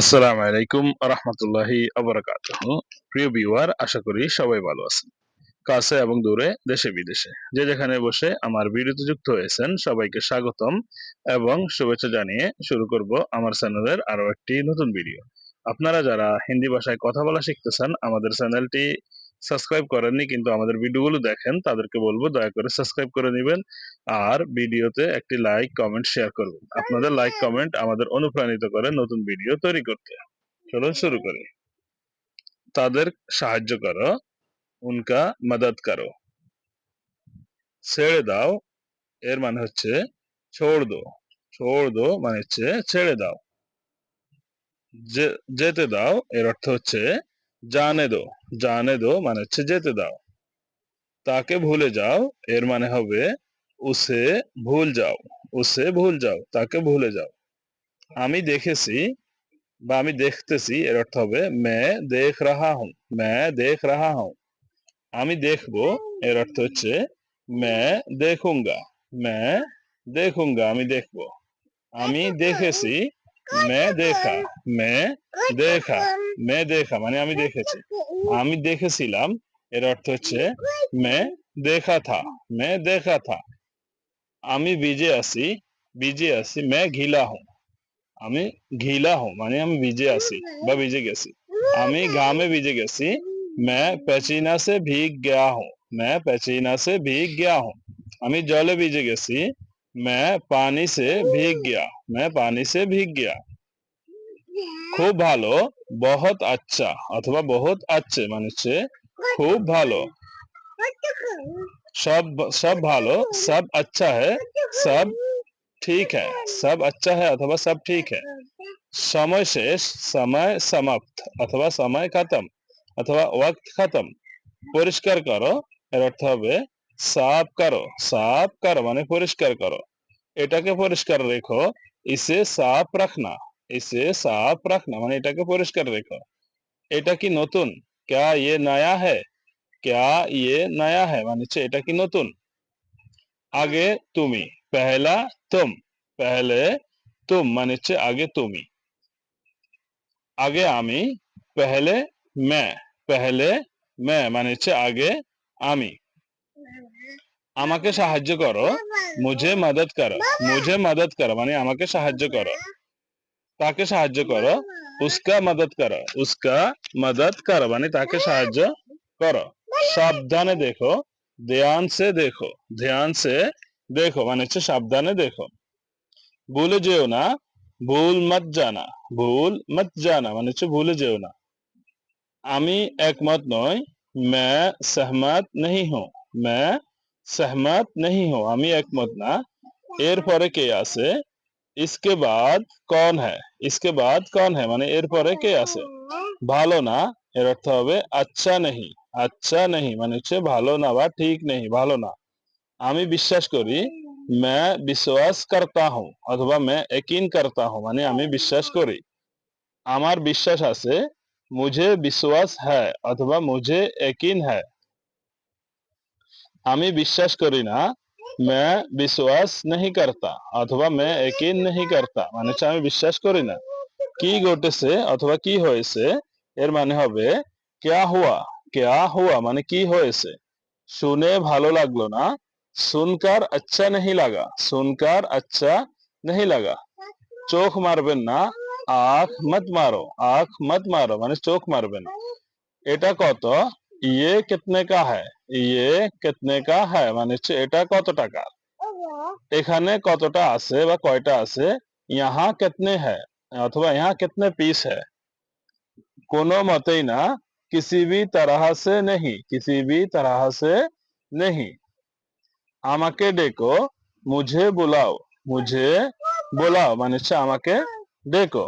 আসসালামু আলাইকুম রহমতুল্লাহি আবরকাত প্রিয় ভিউয়ার, আশা করি সবাই ভালো আছেন। কাছে এবং দূরে, দেশে বিদেশে। যে যেখানে বসে আমার ভিডিওতে যুক্ত হয়েছেন, সবাইকে স্বাগতম এবং শুভেচ্ছা জানিয়ে শুরু করব আমার চ্যানেলের আরও একটি নতুন ভিডিও। আপনারা যারা হিন্দি ভাষায় কথা বলা শিখতেছেন, আমাদের চ্যানেলটি সাবস্ক্রাইব করেননি কিন্তু আমাদের ভিডিওগুলো দেখেন, তাদেরকে বলব দয়া করে সাবস্ক্রাইব করে নেবেন। আর ভিডিওতে একটি লাইক কমেন্ট শেয়ার করবেন। আপনাদের লাইক কমেন্ট আমাদের অনুপ্রাণিত করে নতুন ভিডিও তৈরি করতে। চলুন শুরু করি। তাদের সাহায্য করো, উনকা মদদ করো। ছেড়ে দাও, এর মানে হচ্ছে ছোড় দো। ছোড় দো মানে হচ্ছে ছেড়ে দাও। যেতে দাও, এর অর্থ হচ্ছে জানে দো জানে দো মানে হচ্ছে যেতে দাও। তাকে ভুলে যাও এর মানে হবে উসে ভুল যাও উসে ভুল যাও তাকে ভুলে যাও। আমি দেখেছি বা আমি দেখতেছি এর অর্থ হবে মে দেখ রাহা হুঁ মে দেখ রাহা হুঁ আমি দেখব এর অর্থ হচ্ছে মে দেখুঙ্গা মে দেখুঙ্গা আমি দেখব। আমি দেখেছি মে দেখা মে দেখা মে দেখা মানে আমি দেখেছি। আমি দেখেছিলাম এর অর্থ হচ্ছে মে দেখা থা মে দেখা থা। আমি বিজে আছি বিজে আছি মে ঘিলা হো আমি ঘিলা হো মানে আমি বিজে আছি বা বিজে গেছি। আমি গামে বিজে গেছি মে পেচিনা সে ভিগ গিয়া হো মে পেচিনা সে ভিগ গিয়া হো আমি জলে বিজে গেছি मैं पानी से भीग गया मैं पानी से भीग गया খুব ভালো বহুত আচ্ছা অথবা বহুত আচ্ছে মানে হচ্ছে খুব ভালো सब सब ভালো सब अच्छा है सब ठीक है सब अच्छा है अथवा सब ठीक है সময় শেষ সময় সমাপ্ত অথবা সময় খতম অথবা ওয়াক্ত খতম পরিষ্কার করো এর অর্থ হবে সাফ করো সাফ করো মানে পরিষ্কার করো এটাকে পরিষ্কার রেখো ইসে সাফ রাখনা ইসে সাফ রাখনা মানে এটাকে পরিষ্কার রেখো এটা কি নতুন ক্যা ইয়ে নয়া হ্যায় ক্যা ইয়ে নয়া হ্যায় মানে হচ্ছে এটা কি নতুন আগে তুমি পেহলা তুম পেহলে তুম মানে হচ্ছে আগে তুমি আগে আমি পেহলে मैं পেহলে मैं মানে হচ্ছে আগে আমি আমাকে সাহায্য করো মুঝে মদদ করো মুঝে মদদ করো মানে আমাকে সাহায্য করো তাকে সাহায্য করো উস্কা মদদ করো উস্কা মদদ করো মানে তাকে সাহায্য করো সাবধানে দেখো ধ্যান সে দেখো ধ্যান সে দেখো মানে হচ্ছে সাবধানে দেখো ভুলে যেও না ভুল মত জানা ভুল মত জানা মানে হচ্ছে ভুলে যেও না আমি একমত নই मैं सहमत नहीं हूँ मैं सहमत नहीं हूँ আমি একমত না এরপরে কে আছে इसके बाद कौन है इसके बाद कौन है মানে এরপরে কে আছে ভালো না এর অর্থ হবে আচ্ছা নেই আচ্ছা নেই মানে হচ্ছে ভালো না বা ঠিক নেই ভালো না আমি বিশ্বাস করি मैं विश्वास करता हूँ অথবা मैं यकीन करता हूँ মানে আমি বিশ্বাস করি আমার বিশ্বাস আছে मुझे विश्वास है অথবা मुझे यकीन है আমি বিশ্বাস করি না मैं विश्वास नहीं करता অথবা मैं यकीन नहीं करता মানে হচ্ছে আমি বিশ্বাস করি না কি ঘটেছে অথবা কি হয়েছে এর মানে হবে কেয়া হুয়া কেয়া হুয়া মানে কি হয়েছে শুনে ভালো লাগলো না सुनकर अच्छा नहीं लगा सुनकर अच्छा नहीं लगा চোখ মারবেন না আখ মত মারো আখ মত মারো মানে চোখ মারবেন এটা কত ইয়ে কিতনে কা হ্যায় ইয়ে কিতনে কা হ্যায় মানে হচ্ছে এটা কত টাকা এখানে কতটা আছে বা কয়টা আছে ইহা কিতনে হ্যায় অথবা ইহা কিতনে পিস হ্যায় কোনো মতেই না किसी भी तरह से नहीं किसी भी तरह से नहीं আমাকে ডেকো মুঝে বুলাও মুঝে বুলাও মানে হচ্ছে আমাকে ডেকো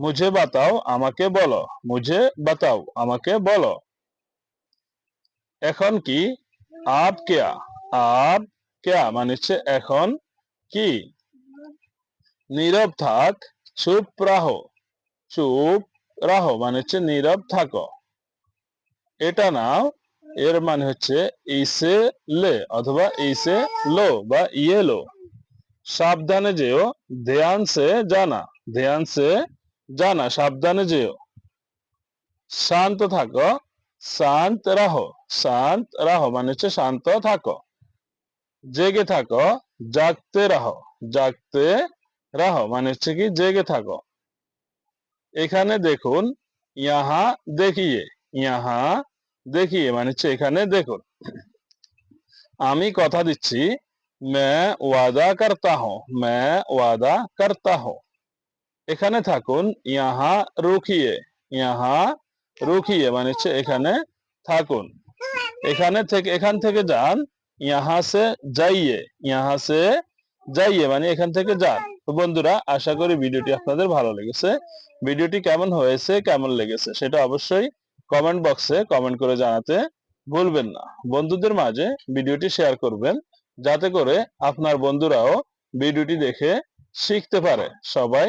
মুঝে বাতাও আমাকে বলো। মুঝে বাতাও আমাকে বলো। এখন কি? আপ কেয়া? আপ কেয়া? মানে হচ্ছে এখন কি? নীরব থাক, চুপ রাহো। চুপ রাহো মানে হচ্ছে নীরব থাকো। এটা নাও, এর মানে হচ্ছে ইসে লে, অথবা ইসে লো বা ইয়ে লো। সাবধানে যেও, ধ্যান সে জানা। ধ্যান সে জানা সাবধানে যেও শান্ত থাকো শান্ত রাহো শান্ত রাহো মানে হচ্ছে শান্ত থাকো জেগে থাকো জাগতে রাহো জাগতে রাহো মানে হচ্ছে কি জেগে থাকো এখানে দেখুন ইহা দেখিয়ে ইহা দেখিয়ে মানে হচ্ছে এখানে দেখুন আমি কথা দিচ্ছি मैं वादा करता हूँ मैं वादा करता हूँ এখানে থাকুন, ইয়াহা রুখিয়ে ইয়াহা রুখিয়ে মানে হচ্ছে এখানে থাকুন। এখানে থেকে, এখান থেকে যান ইহা সে যাইয়ে ইহা সে যাইয়ে মানে এখান থেকে যান। তো বন্ধুরা, আশা করি ভিডিওটি আপনাদের ভালো লেগেছে। ভিডিওটি কেমন হয়েছে, কেমন লেগেছে, সেটা অবশ্যই কমেন্ট বক্সে কমেন্ট করে জানাতে ভুলবেন না। বন্ধুদের মাঝে ভিডিওটি শেয়ার করবেন, যাতে করে আপনার বন্ধুরাও ভিডিওটি দেখে শিখতে পারে। সবাই